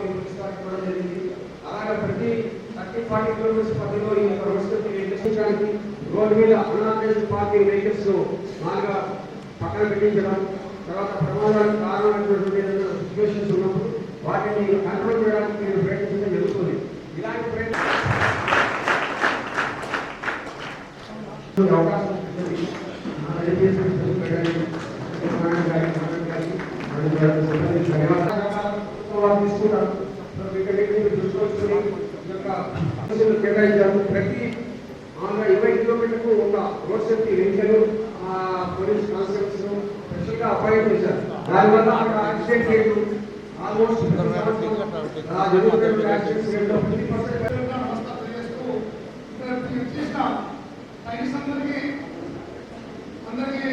ఈ జరిగింది అలాగే ప్రతి థర్టీ ఫార్టీ కిలోమీటర్స్ పరిధిలో ఈ యొక్క రోడ్ రోడ్డు మీద అనాథరైజ్డ్ పార్కింగ్ వెహికల్స్ బాగా పక్కన పెట్టించడం తర్వాత ప్రమాదాలకు కారణమైనటువంటి ఏదైనా సిచ్యువేషన్స్ ఉన్నప్పుడు వాటిని కంట్రోల్ చేయడానికి మీరు ప్రయత్నించడం జరుగుతుంది ఇలాంటి ప్రయత్నం అవకాశం ఉంటుంది. ధన్యవాదాలు. వాళ్ళు తీసుకున్నారు. కేటాయించారు. ప్రతి ఆంధ్ర ఇరవై కిలోమీటర్లకు ఒక road safety vehicle police constables స్పెషల్గా అపాయింట్ చేశారు దానివల్ల అక్కడ యాక్సిడెంట్ రేటు ఆల్మోస్ట్ జరుగుతున్న యాక్సిడెంట్స్ ఫిఫ్టీ పర్సెంట్ అందరికీ అందరికీ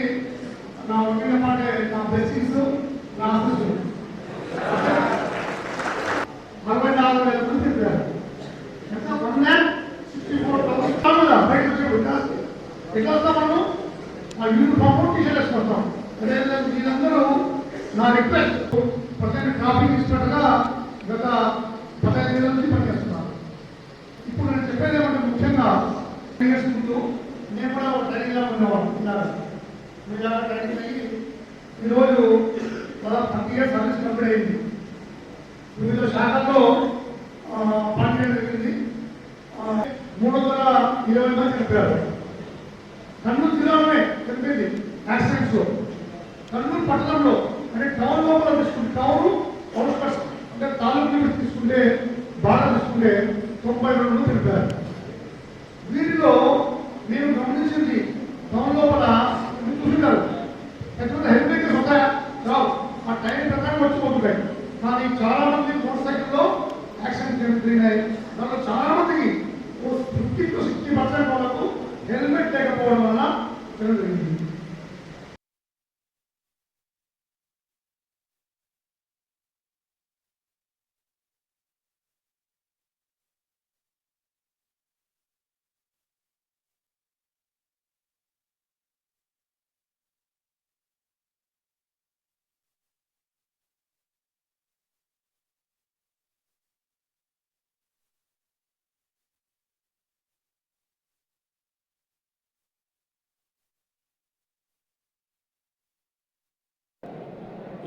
నా ఒకే మాట నా బ్లెస్సింగ్స్ నా ఆశీస్సులు ఎట్లా వస్తాం మనం ఆ యూనిఫామ్ టీషర్ట్ వేసుకొస్తాం. అదే మీరందరూ నా రిక్వెస్ట్ ప్రజెంట్ ట్రాఫిక్ ఇచ్చినట్టుగా గత పదహైదు నెలల నుంచి పనిచేస్తున్నాను ఇప్పుడు నేను చెప్పేది ఏమంటే ముఖ్యంగా చేసుకుంటూ ముందు నేను కూడా ఒక ట్రైనింగ్లో ఉండేవాడు మీరు అలా ట్రైనింగ్ అయ్యి ఈరోజు దాదాపు థర్టీ ఇయర్స్ సర్వీస్ కంప్లీట్ అయింది. వివిధ శాఖల్లో పనిచేయడం జరిగింది. మూడు వందల ఇరవై మంది చెప్పారు. జిల్లాలోనే యాక్సిడెంట్స్లో. కర్నూలు పట్టణంలో అంటే టౌన్ లోపల తీసుకుంటే టౌన్ అవుట్స్కట్స్ అంటే తాలూకు తీసుకుంటే బాగా తీసుకుంటే తొంభై రెండు తెలిపారు వీరిలో నేను గమనించింది టౌన్ లోపల మీరు చూసుంటారు ఎటువంటి హెల్త్ వెహికల్స్ వస్తాయా రావు. ఆ టైం ప్రకారం వచ్చిపోతున్నాయి కానీ చాలా మంది మోటార్ సైకిల్లో యాక్సిడెంట్ జరిగినాయి దాంట్లో చాలా మందికి ఫిఫ్టీ టు సిక్స్టీ పర్సెంట్ వాళ్ళకు హెల్మెట్ లేకపోవడం వల్ల జరిగింది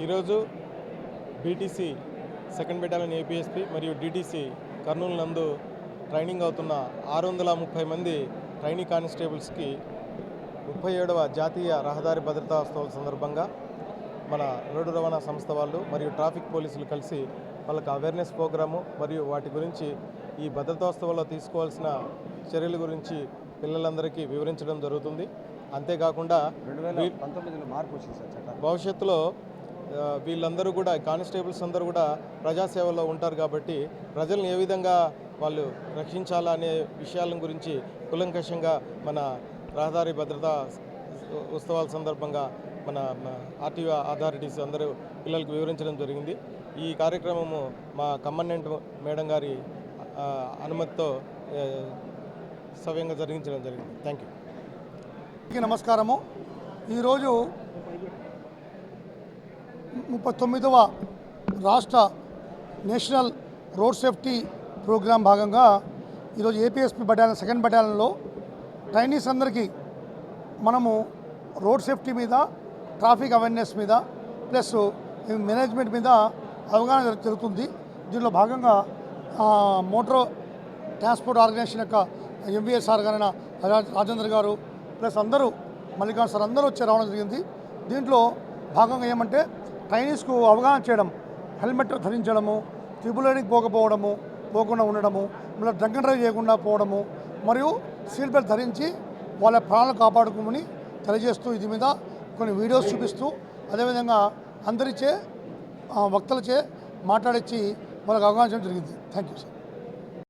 ఈరోజు బీటీసీ సెకండ్ బెటాలియన్ ఏపీఎస్పీ మరియు డిటీసీ కర్నూలు నందు ట్రైనింగ్ అవుతున్న ఆరు వందల ముప్పై మంది ట్రైనీ కానిస్టేబుల్స్కి ముప్పై ఏడవ జాతీయ రహదారి భద్రతా ఉత్సవాల సందర్భంగా మన రోడ్డు రవాణా సంస్థ వాళ్ళు మరియు ట్రాఫిక్ పోలీసులు కలిసి వాళ్ళకి అవేర్నెస్ ప్రోగ్రాము మరియు వాటి గురించి ఈ భద్రతోత్సవాల్లో తీసుకోవాల్సిన చర్యల గురించి పిల్లలందరికీ వివరించడం జరుగుతుంది. అంతేకాకుండా భవిష్యత్తులో వీళ్ళందరూ కూడా కానిస్టేబుల్స్ అందరూ కూడా ప్రజాసేవలో ఉంటారు కాబట్టి ప్రజలను ఏ విధంగా వాళ్ళు రక్షించాలా అనే విషయాల గురించి కులంకషంగా మన రహదారి భద్రతా ఉత్సవాల సందర్భంగా మన ఆర్టీఓ అథారిటీస్ అందరూ పిల్లలకు వివరించడం జరిగింది. ఈ కార్యక్రమము మా కమ్మన్నెంట్ మేడం గారి అనుమతితో సవ్యంగా జరిగించడం జరిగింది. Thank you. నమస్కారము. ఈరోజు ముప్పై తొమ్మిదవ రాష్ట్ర నేషనల్ రోడ్ సేఫ్టీ ప్రోగ్రాం భాగంగా ఈరోజు ఏపీఎస్పీ బటాలియన్ సెకండ్ బటాలియన్లో ట్రైనీస్ అందరికీ మనము రోడ్ సేఫ్టీ మీద ట్రాఫిక్ అవేర్నెస్ మీద ప్లస్ మేనేజ్మెంట్ మీద అవగాహన జరుగుతుంది. దీనిలో భాగంగా మోటార్ ట్రాన్స్పోర్ట్ ఆర్గనైజేషన్ యొక్క ఎంవీఎస్ఆర్ గారైన రాజేంద్ర గారు ప్లస్ అందరూ మల్లికార్జున సార్ అందరూ వచ్చి రావడం జరిగింది. దీంట్లో భాగంగా ఏమంటే చైనీస్కు అవగాహన చేయడం హెల్మెట్ ధరించడము ట్రిపుల్ పోకపోవడము పోకుండా ఉండడము మళ్ళీ డ్రంక్ డ్రైవ్ చేయకుండా పోవడము మరియు సీట్ బెల్ట్ ధరించి వాళ్ళ ప్రాణాలు కాపాడుకోమని తెలియజేస్తూ ఇది మీద కొన్ని వీడియోస్ చూపిస్తూ అదేవిధంగా అందరిచే వక్తలచే మాట్లాడించి వాళ్ళకి అవగాహన చేయడం జరిగింది. Thank you sir.